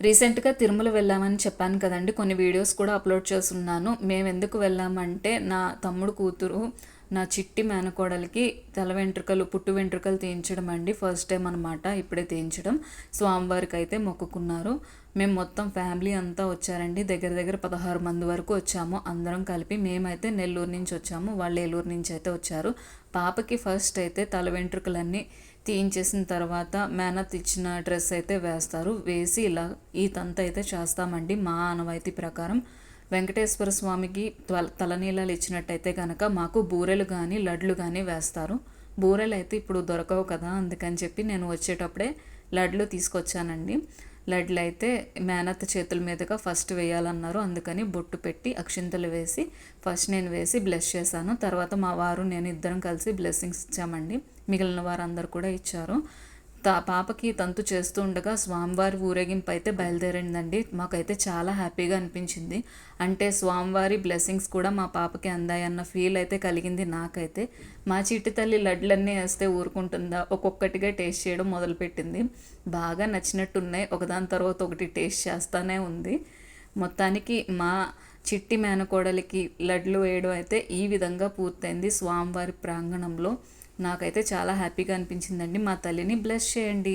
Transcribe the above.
రీసెంట్గా తిరుమల వెళ్ళామని చెప్పాను కదండి. కొన్ని వీడియోస్ కూడా అప్లోడ్ చేస్తున్నాను. మేము ఎందుకు వెళ్ళామంటే నా తమ్ముడు కూతురు నా చిట్టి మేనకోడలికి తల వెంట్రుకలు పుట్టు వెంట్రుకలు తీయించడం అండి. ఫస్ట్ టైం అనమాట ఇప్పుడే తీయించడం. స్వామివారికి అయితే మొక్కుకున్నారు. మేము మొత్తం ఫ్యామిలీ అంతా వచ్చారండి. దగ్గర దగ్గర పదహారు మంది వరకు వచ్చాము. అందరం కలిపి మేమైతే నెల్లూరు నుంచి వచ్చాము. వాళ్ళు ఏలూరు నుంచి అయితే వచ్చారు. పాపకి ఫస్ట్ అయితే తల వెంట్రుకలన్నీ తీయించేసిన తర్వాత మేనత్ ఇచ్చిన డ్రెస్ అయితే వేస్తారు. వేసి ఇలా ఈ తంత అయితే చేస్తామండి మా ఆనవాయితీ ప్రకారం. వెంకటేశ్వర స్వామికి తలనీలాలు ఇచ్చినట్టయితే కనుక మాకు బూరెలు కానీ లడ్లు కానీ వేస్తారు. బూరెలు అయితే ఇప్పుడు దొరకవు కదా అందుకని చెప్పి నేను వచ్చేటప్పుడే లడ్లు తీసుకొచ్చానండి. లడ్లు అయితే మేనత్త చేతుల మీదుగా ఫస్ట్ వేయాలన్నారు. అందుకని బొట్టు పెట్టి అక్షింతలు వేసి ఫస్ట్ నేను వేసి బ్లెస్ చేశాను. తర్వాత మా వారు నేను ఇద్దరం కలిసి బ్లెస్సింగ్స్ ఇచ్చామండి. మిగిలిన వారందరూ కూడా ఇచ్చారు. తా పాపకి తంతు చేస్తూ ఉండగా స్వామివారి ఊరేగింపు అయితే బయలుదేరిందండి. మాకైతే చాలా హ్యాపీగా అనిపించింది. అంటే స్వామివారి బ్లెస్సింగ్స్ కూడా మా పాపకి అందాయన్న ఫీల్ అయితే కలిగింది నాకైతే. మా చిట్టి తల్లి లడ్లన్నీ వేస్తే ఊరుకుంటుందా? ఒక్కొక్కటిగా టేస్ట్ చేయడం మొదలుపెట్టింది. బాగా నచ్చినట్టున్నాయి. ఒకదాని తర్వాత ఒకటి టేస్ట్ చేస్తానే ఉంది. మొత్తానికి మా చిట్టి మేనకోడలికి లడ్లు వేయడం అయితే ఈ విధంగా పూర్తయింది స్వామివారి ప్రాంగణంలో. నాకైతే చాలా హ్యాపీగా అనిపించిందండి. మా తల్లిని బ్లెస్ చేయండి.